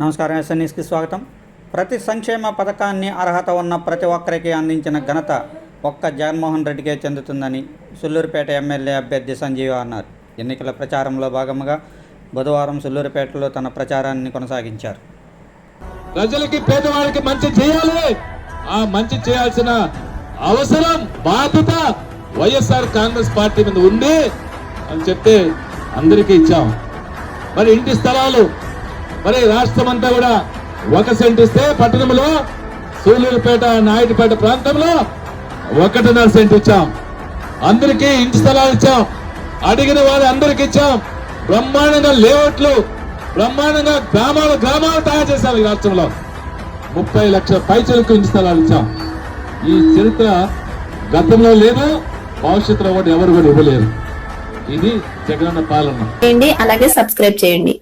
నమస్కారం ఎస్ఎన్ఎస్కి స్వాగతం. ప్రతి సంక్షేమ పథకాన్ని అర్హత ఉన్న ప్రతి ఒక్కరికి అందించిన ఘనత ఒక్క జగన్మోహన్ రెడ్డికే చెందుతుందని సుల్లూరుపేట ఎమ్మెల్యే అభ్యర్థి సంజీవ అన్నారు. ఎన్నికల ప్రచారంలో భాగంగా బుధవారం సుల్లూరుపేటలో తన ప్రచారాన్ని కొనసాగించారు. ప్రజలకి పేదవాళ్ళకి మంచి చేయాలి. ఆ మంచి చేయాల్సిన అవసరం బాధ్యత వైఎస్ఆర్ కాంగ్రెస్ పార్టీ మీద ఉంది అని చెప్తే అందరికీ ఇచ్చాం. మరి ఇంటి స్థలాలు మరి రాష్ట్రం అంతా కూడా ఒక సెంట్ ఇస్తే పట్టణంలో సూలూరుపేట నాయుడుపేట ప్రాంతంలో ఒకటిన్నర సెంట్ ఇచ్చాం. అందరికీ ఇంటి స్థలాలు ఇచ్చాం. అడిగిన వారు అందరికి ఇచ్చాం. బ్రహ్మాండంగా లేఅవుట్లు బ్రహ్మాండంగా గ్రామాలు గ్రామాలు తయారు చేశాం ఈ రాష్ట్రంలో. ముప్పై లక్షల పైచలకు ఇంటి స్థలాలు ఇచ్చాం. ఈ చరిత్ర గతంలో లేదు భవిష్యత్తులో కూడా ఎవరు కూడా ఇవ్వలేరు. ఇది జగనన్న పాలన. అలాగే సబ్స్క్రైబ్ చేయండి.